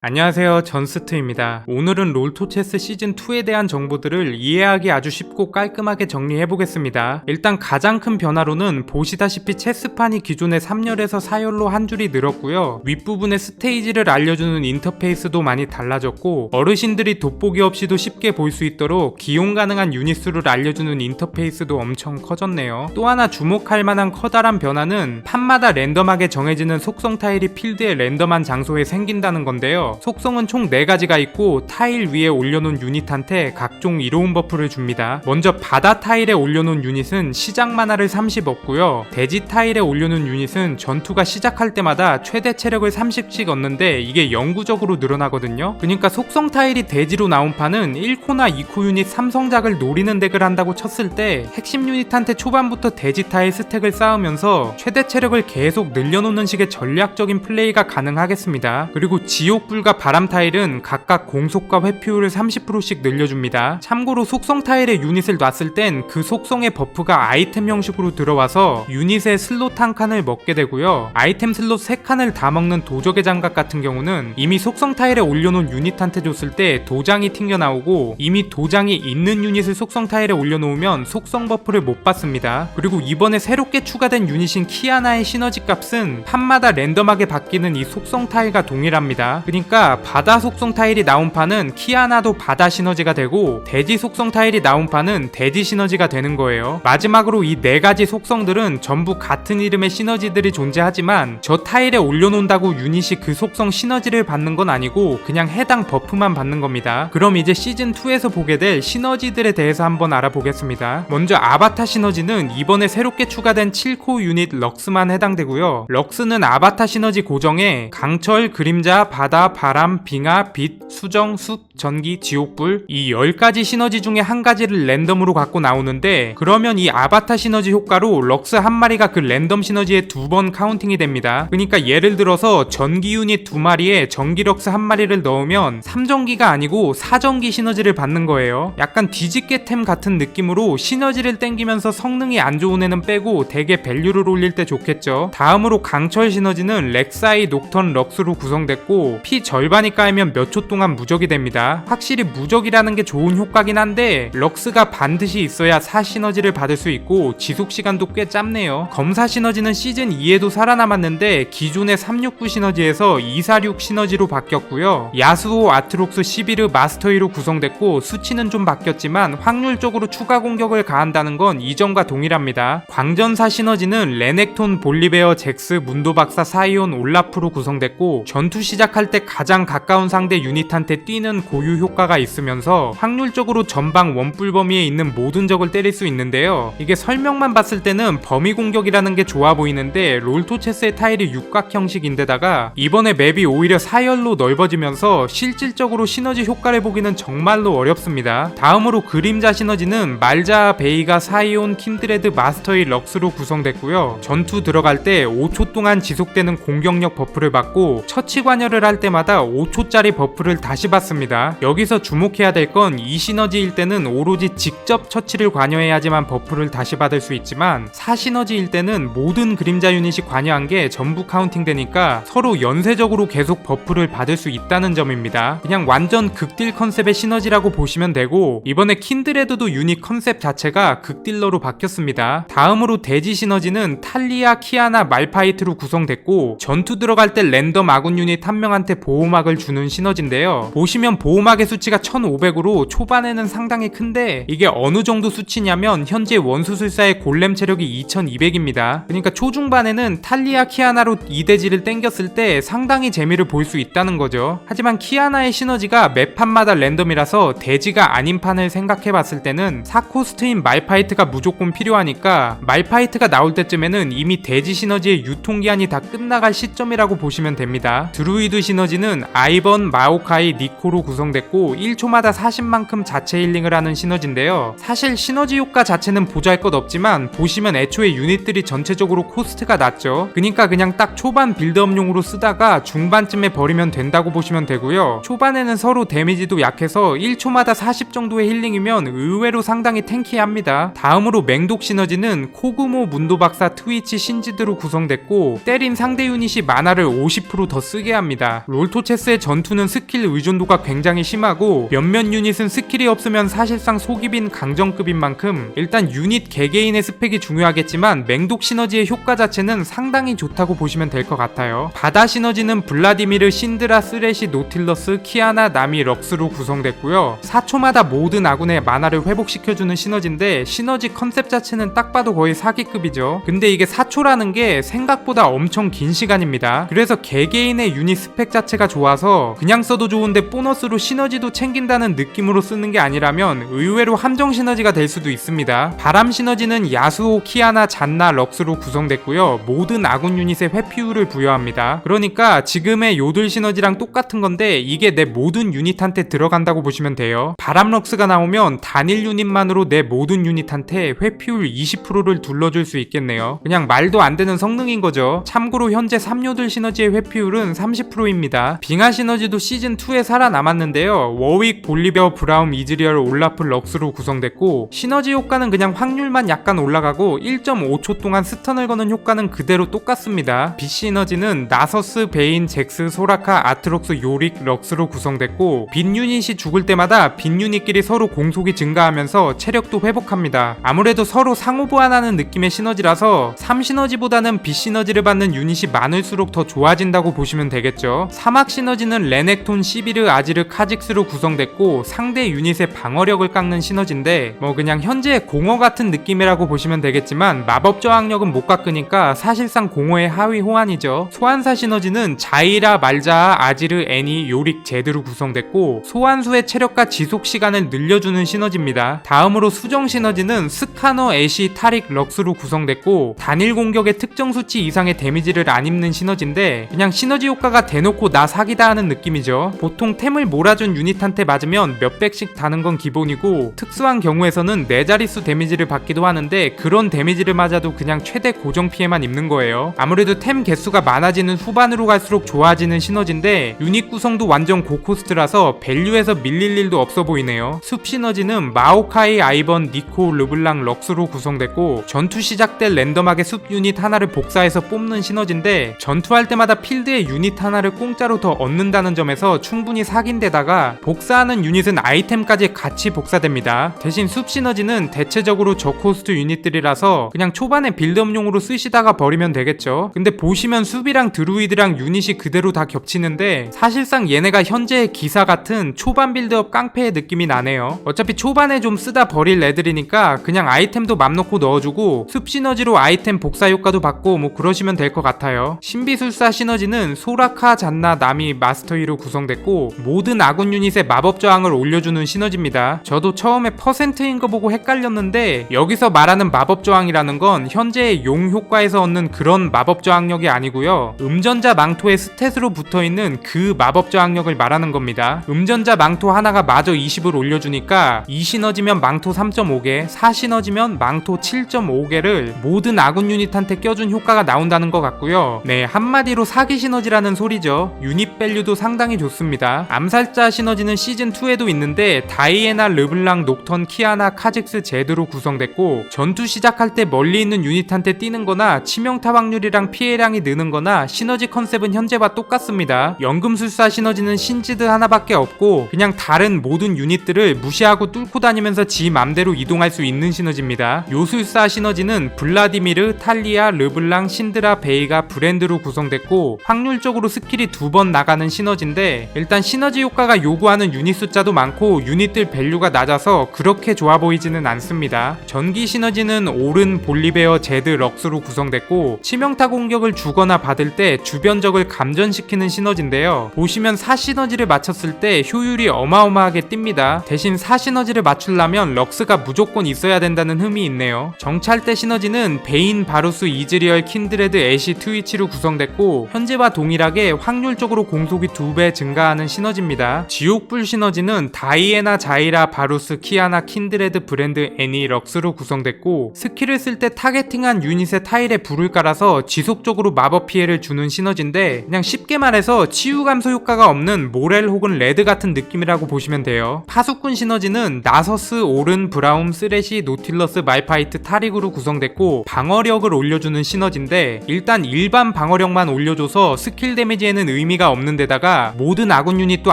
안녕하세요 전스트입니다. 오늘은 롤토체스 시즌2에 대한 정보들을 이해하기 아주 쉽고 깔끔하게 정리해보겠습니다. 일단 가장 큰 변화로는 보시다시피 체스판이 기존의 3열에서 4열로 한 줄이 늘었고요. 윗부분에 스테이지를 알려주는 인터페이스도 많이 달라졌고 어르신들이 돋보기 없이도 쉽게 볼 수 있도록 기용 가능한 유닛수를 알려주는 인터페이스도 엄청 커졌네요. 또 하나 주목할 만한 커다란 변화는 판마다 랜덤하게 정해지는 속성 타일이 필드의 랜덤한 장소에 생긴다는 건데요. 속성은 총 4가지가 있고 타일 위에 올려놓은 유닛한테 각종 이로운 버프를 줍니다. 먼저 바다 타일에 올려놓은 유닛은 시작 만화를 30 얻고요. 대지 타일에 올려놓은 유닛은 전투가 시작할 때마다 최대 체력을 30씩 얻는데 이게 영구적으로 늘어나거든요. 그러니까 속성 타일이 대지로 나온 판은 1코나 2코 유닛 삼성작을 노리는 덱을 한다고 쳤을 때 핵심 유닛한테 초반부터 대지 타일 스택을 쌓으면서 최대 체력을 계속 늘려놓는 식의 전략적인 플레이가 가능하겠습니다. 그리고 지옥불 과 바람 타일은 각각 공속과 회피율을 30%씩 늘려줍니다. 참고로 속성 타일에 유닛을 놨을 땐 그 속성의 버프가 아이템 형식으로 들어와서 유닛의 슬롯 한 칸을 먹게 되고요. 아이템 슬롯 3칸을 다 먹는 도적의 장갑 같은 경우는 이미 속성 타일에 올려놓은 유닛한테 줬을 때 도장이 튕겨나오고 이미 도장이 있는 유닛을 속성 타일에 올려놓으면 속성 버프를 못 받습니다. 그리고 이번에 새롭게 추가된 유닛인 키아나의 시너지 값은 판마다 랜덤하게 바뀌는 이 속성 타일과 동일합니다. 그러니까 바다 속성 타일이 나온 판은 키아나도 바다 시너지가 되고 대지 속성 타일이 나온 판은 대지 시너지가 되는 거예요. 마지막으로 이 네 가지 속성들은 전부 같은 이름의 시너지들이 존재하지만 저 타일에 올려놓는다고 유닛이 그 속성 시너지를 받는 건 아니고 그냥 해당 버프만 받는 겁니다. 그럼 이제 시즌 2에서 보게 될 시너지들에 대해서 한번 알아보겠습니다. 먼저 아바타 시너지는 이번에 새롭게 추가된 7코 유닛 럭스만 해당되고요. 럭스는 아바타 시너지 고정에 강철, 그림자, 바다, 바람, 빙하, 빛, 수정, 숲, 전기, 지옥불 이 10가지 시너지 중에 한 가지를 랜덤으로 갖고 나오는데 그러면 이 아바타 시너지 효과로 럭스 한 마리가 그 랜덤 시너지에 두 번 카운팅이 됩니다. 그러니까 예를 들어서 전기 유닛 두 마리에 전기 럭스 한 마리를 넣으면 3전기가 아니고 4전기 시너지를 받는 거예요. 약간 뒤집개템 같은 느낌으로 시너지를 땡기면서 성능이 안 좋은 애는 빼고 대개 밸류를 올릴 때 좋겠죠. 다음으로 강철 시너지는 렉사이, 녹턴, 럭스로 구성됐고 피 절반이 까이면 몇 초 동안 무적이 됩니다. 확실히 무적이라는 게 좋은 효과긴 한데 럭스가 반드시 있어야 4 시너지를 받을 수 있고 지속 시간도 꽤 짧네요. 검사 시너지는 시즌 2에도 살아남았는데 기존의 369 시너지에서 246 시너지로 바뀌었고요. 야수호, 아트록스, 시비르, 마스터이로 구성됐고 수치는 좀 바뀌었지만 확률적으로 추가 공격을 가한다는 건 이전과 동일합니다. 광전사 시너지는 레넥톤, 볼리베어, 잭스, 문도박사, 사이온, 올라프로 구성됐고 전투 시작할 때 가장 가까운 상대 유닛한테 뛰는 고유 효과가 있으면서 확률적으로 전방 원뿔 범위에 있는 모든 적을 때릴 수 있는데요. 이게 설명만 봤을 때는 범위 공격이라는 게 좋아 보이는데 롤토체스의 타일이 육각 형식인데다가 이번에 맵이 오히려 사열로 넓어지면서 실질적으로 시너지 효과를 보기는 정말로 어렵습니다. 다음으로 그림자 시너지는 말자, 베이가, 사이온, 킨드레드, 마스터의 럭스로 구성됐고요. 전투 들어갈 때 5초 동안 지속되는 공격력 버프를 받고 처치 관여를 할 때마다 5초짜리 버프를 다시 받습니다. 여기서 주목해야 될 건 이 시너지일 때는 오로지 직접 처치를 관여해야지만 버프를 다시 받을 수 있지만 4시너지일 때는 모든 그림자 유닛이 관여한 게 전부 카운팅되니까 서로 연쇄적으로 계속 버프를 받을 수 있다는 점입니다. 그냥 완전 극딜 컨셉의 시너지라고 보시면 되고 이번에 킨드레드도 유닛 컨셉 자체가 극딜러로 바뀌었습니다. 다음으로 대지 시너지는 탈리아, 키아나, 말파이트로 구성됐고 전투 들어갈 때 랜덤 아군 유닛 한 명한테 보호 막을 주는 시너지인데요. 보시면 보호막의 수치가 1500으로 초반에는 상당히 큰데 이게 어느 정도 수치냐면 현재 원수술사의 골렘 체력이 2200입니다. 그러니까 초중반에는 탈리아 키아나로 2대지를 땡겼을 때 상당히 재미를 볼 수 있다는 거죠. 하지만 키아나의 시너지가 매 판마다 랜덤이라서 대지가 아닌 판을 생각해 봤을 때는 사코스트인 말파이트가 무조건 필요하니까 말파이트가 나올 때쯤에는 이미 대지 시너지의 유통기한이 다 끝나갈 시점이라고 보시면 됩니다. 드루이드 시너지 는 아이번, 마오카이, 니코로 구성됐고 1초마다 40만큼 자체 힐링을 하는 시너지인데요. 사실 시너지 효과 자체는 보잘 것 없지만 보시면 애초에 유닛들이 전체적으로 코스트가 낮죠. 그니까 그냥 딱 초반 빌드업용으로 쓰다가 중반쯤에 버리면 된다고 보시면 되고요. 초반에는 서로 데미지도 약해서 1초마다 40 정도의 힐링이면 의외로 상당히 탱키합니다. 다음으로 맹독 시너지는 코구모, 문도박사, 트위치, 신지드로 구성됐고 때린 상대 유닛이 만화를 50%더 쓰게 합니다. 롤 롤토체스의 전투는 스킬 의존도가 굉장히 심하고 몇몇 유닛은 스킬이 없으면 사실상 속입인 강정급인 만큼 일단 유닛 개개인의 스펙이 중요하겠지만 맹독 시너지의 효과 자체는 상당히 좋다고 보시면 될 것 같아요. 바다 시너지는 블라디미르, 신드라, 쓰레시, 노틸러스, 키아나, 나미, 럭스로 구성됐고요. 4초마다 모든 아군의 마나를 회복시켜주는 시너지인데 시너지 컨셉 자체는 딱 봐도 거의 사기급이죠. 근데 이게 4초라는 게 생각보다 엄청 긴 시간입니다. 그래서 개개인의 유닛 스펙 자체가 좋아서 그냥 써도 좋은데 보너스로 시너지도 챙긴다는 느낌으로 쓰는 게 아니라면 의외로 함정 시너지가 될 수도 있습니다. 바람 시너지는 야수호, 키아나, 잔나, 럭스로 구성됐고요. 모든 아군 유닛에 회피율을 부여합니다. 그러니까 지금의 요들 시너지랑 똑같은 건데 이게 내 모든 유닛한테 들어간다고 보시면 돼요. 바람 럭스가 나오면 단일 유닛만으로 내 모든 유닛한테 회피율 20%를 둘러줄 수 있겠네요. 그냥 말도 안 되는 성능인 거죠. 참고로 현재 3요들 시너지의 회피율은 30%입 빙하 시너지도 시즌2에 살아남았는데요. 워윅, 볼리베어, 브라움, 이즈리얼, 올라프, 럭스로 구성됐고 시너지 효과는 그냥 확률만 약간 올라가고 1.5초 동안 스턴을 거는 효과는 그대로 똑같습니다. 빛 시너지는 나서스, 베인, 잭스, 소라카, 아트록스, 요릭, 럭스로 구성됐고 빛 유닛이 죽을 때마다 빛 유닛끼리 서로 공속이 증가하면서 체력도 회복합니다. 아무래도 서로 상호 보완하는 느낌의 시너지라서 3 시너지보다는 빛 시너지를 받는 유닛이 많을수록 더 좋아진다고 보시면 되겠죠. 사막 시너지는 레넥톤, 시비르, 아지르, 카직스로 구성됐고 상대 유닛의 방어력을 깎는 시너지인데 뭐 그냥 현재 공허 같은 느낌이라고 보시면 되겠지만 마법 저항력은 못 깎으니까 사실상 공허의 하위 호환이죠. 소환사 시너지는 자이라, 말자아, 아지르, 애니, 요릭, 제드로 구성됐고 소환수의 체력과 지속 시간을 늘려주는 시너지입니다. 다음으로 수정 시너지는 스카너, 애쉬, 타릭, 럭스로 구성됐고 단일 공격의 특정 수치 이상의 데미지를 안 입는 시너지인데 그냥 시너지 효과가 대놓고 나 사기다 하는 느낌이죠. 보통 템을 몰아준 유닛한테 맞으면 몇백씩 다는 건 기본이고 특수한 경우에서는 네 자릿수 데미지를 받기도 하는데 그런 데미지를 맞아도 그냥 최대 고정 피해만 입는 거예요. 아무래도 템 개수가 많아지는 후반으로 갈수록 좋아지는 시너지인데 유닛 구성도 완전 고코스트라서 밸류에서 밀릴 일도 없어 보이네요. 숲 시너지는 마오카이, 아이번, 니코, 르블랑, 럭스로 구성됐고 전투 시작될 랜덤하게 숲 유닛 하나를 복사해서 뽑는 시너지인데 전투할 때마다 필드에 유닛 하나를 공짜로 더 얻는다는 점에서 충분히 사기인데다가 복사하는 유닛은 아이템까지 같이 복사됩니다. 대신 숲 시너지는 대체적으로 저코스트 유닛들이라서 그냥 초반에 빌드업용으로 쓰시다가 버리면 되겠죠. 근데 보시면 숲이랑 드루이드랑 유닛이 그대로 다 겹치는데 사실상 얘네가 현재의 기사 같은 초반 빌드업 깡패의 느낌이 나네요. 어차피 초반에 좀 쓰다 버릴 애들이니까 그냥 아이템도 맘 놓고 넣어주고 숲 시너지로 아이템 복사 효과도 받고 뭐 그러시면 될 것 같아요. 신비술사 시너지는 소라카, 잔나, 나 미, 마스터이로 구성됐고 모든 아군 유닛의 마법 저항을 올려주는 시너지입니다. 저도 처음에 퍼센트인 거 보고 헷갈렸는데 여기서 말하는 마법 저항이라는 건 현재의 용 효과에서 얻는 그런 마법 저항력이 아니고요. 음전자 망토의 스탯으로 붙어 있는 그 마법 저항력을 말하는 겁니다. 음전자 망토 하나가 마저 20을 올려주니까 2 시너지면 망토 3.5개, 4 시너지면 망토 7.5개를 모든 아군 유닛한테 껴준 효과가 나온다는 것 같고요. 네, 한마디로 사기 시너지라는 소리죠. 유닛 밸류도 상당히 좋습니다. 암살자 시너지는 시즌2에도 있는데 다이애나, 르블랑, 녹턴, 키아나, 카직스, 제드로 구성됐고 전투 시작할 때 멀리 있는 유닛한테 뛰는 거나 치명타 확률이랑 피해량이 느는 거나 시너지 컨셉은 현재와 똑같습니다. 연금술사 시너지는 신지드 하나밖에 없고 그냥 다른 모든 유닛들을 무시하고 뚫고 다니면서 지 맘대로 이동할 수 있는 시너지입니다. 요술사 시너지는 블라디미르, 탈리아, 르블랑, 신드라, 베이가 브랜드로 구성됐고 확률적으로 스킬이 두번 나가는 시너지인데 일단 시너지 효과가 요구하는 유닛 숫자도 많고 유닛들 밸류가 낮아서 그렇게 좋아 보이지는 않습니다. 전기 시너지는 오른, 볼리베어, 제드, 럭스로 구성됐고 치명타 공격을 주거나 받을 때 주변 적을 감전시키는 시너지인데요. 보시면 4시너지를 맞췄을 때 효율이 어마어마하게 뜁니다. 대신 4시너지를 맞추려면 럭스가 무조건 있어야 된다는 흠이 있네요. 정찰대 시너지는 베인, 바루스, 이즈리얼, 킨드레드, 애쉬, 트위치로 구성됐고 현재와 동일하게 확률적 으로 공속이 2배 증가하는 시너지입니다. 지옥불 시너지는 다이애나, 자이라, 바루스, 키아나, 킨드레드, 브랜드, 애니, 럭스로 구성됐고 스킬을 쓸 때 타겟팅한 유닛의 타일에 불을 깔아서 지속적으로 마법 피해를 주는 시너지인데 그냥 쉽게 말해서 치유 감소 효과가 없는 모렐 혹은 레드 같은 느낌이라고 보시면 돼요. 파수꾼 시너지는 나서스, 오른, 브라움, 쓰레시, 노틸러스, 말파이트, 타릭으로 구성됐고 방어력을 올려주는 시너지인데 일단 일반 방어력만 올려줘서 스킬 데미지에는 의미가 의미가 없는 데다가 모든 아군 유닛도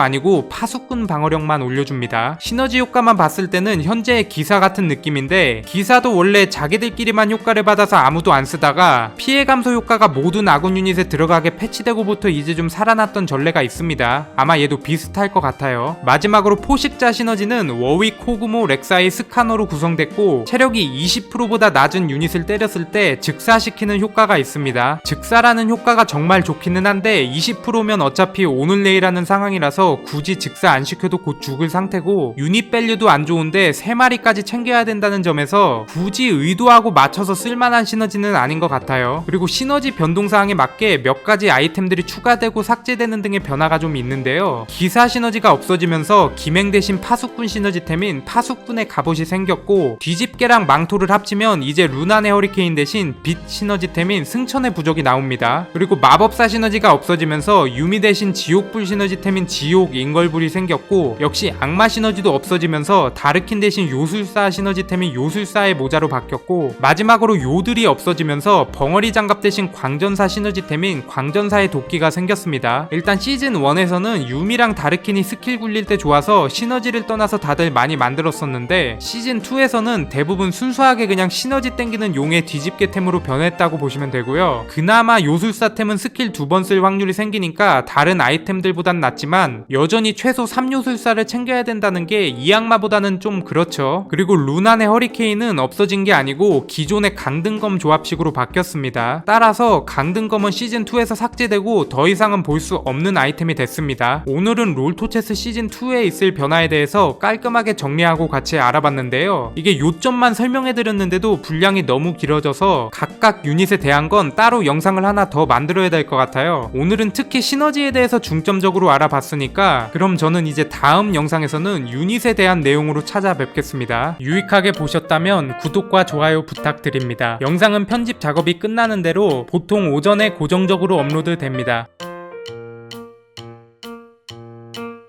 아니고 파수꾼 방어력만 올려줍니다. 시너지 효과만 봤을 때는 현재의 기사 같은 느낌인데 기사도 원래 자기들끼리만 효과를 받아서 아무도 안 쓰다가 피해 감소 효과가 모든 아군 유닛에 들어가게 패치되고부터 이제 좀 살아났던 전례가 있습니다. 아마 얘도 비슷할 것 같아요. 마지막으로 포식자 시너지는 워윅, 코그모, 렉사이, 스카너로 구성됐고 체력이 20%보다 낮은 유닛을 때렸을 때 즉사시키는 효과가 있습니다. 즉사라는 효과가 정말 좋기는 한데 20%면 어차피 오늘 내일 하는 상황이라서 굳이 즉사 안 시켜도 곧 죽을 상태고 유닛 밸류도 안 좋은데 3마리까지 챙겨야 된다는 점에서 굳이 의도하고 맞춰서 쓸만한 시너지는 아닌 것 같아요. 그리고 시너지 변동사항에 맞게 몇 가지 아이템들이 추가되고 삭제되는 등의 변화가 좀 있는데요. 기사 시너지가 없어지면서 기맹 대신 파수꾼 시너지템인 파수꾼의 갑옷이 생겼고 뒤집개랑 망토를 합치면 이제 루난의 허리케인 대신 빛 시너지템인 승천의 부적이 나옵니다. 그리고 마법사 시너지가 없어지면서 유미 대신 지옥불 시너지템인 지옥 인걸불이 생겼고 역시 악마 시너지도 없어지면서 다르킨 대신 요술사 시너지템인 요술사의 모자로 바뀌었고 마지막으로 요들이 없어지면서 벙어리 장갑 대신 광전사 시너지템인 광전사의 도끼가 생겼습니다. 일단 시즌 1에서는 유미랑 다르킨이 스킬 굴릴 때 좋아서 시너지를 떠나서 다들 많이 만들었었는데 시즌 2에서는 대부분 순수하게 그냥 시너지 땡기는 용의 뒤집개템으로 변했다고 보시면 되고요. 그나마 요술사템은 스킬 두 번 쓸 확률이 생기니까 다른 아이템들보단 낫지만 여전히 최소 3요술사를 챙겨야 된다는 게 이 악마보다는 좀 그렇죠. 그리고 루난의 허리케인은 없어진 게 아니고 기존의 강등검 조합식으로 바뀌었습니다. 따라서 강등검은 시즌 2에서 삭제되고 더 이상은 볼 수 없는 아이템이 됐습니다. 오늘은 롤토체스 시즌 2에 있을 변화에 대해서 깔끔하게 정리하고 같이 알아봤는데요. 이게 요점만 설명해드렸는데도 분량이 너무 길어져서 각각 유닛에 대한 건 따로 영상을 하나 더 만들어야 될 것 같아요. 오늘은 특히 시너지에 대해서 중점적으로 알아봤으니까 그럼 저는 이제 다음 영상에서는 유닛에 대한 내용으로 찾아뵙겠습니다. 유익하게 보셨다면 구독과 좋아요 부탁드립니다. 영상은 편집 작업이 끝나는 대로 보통 오전에 고정적으로 업로드 됩니다.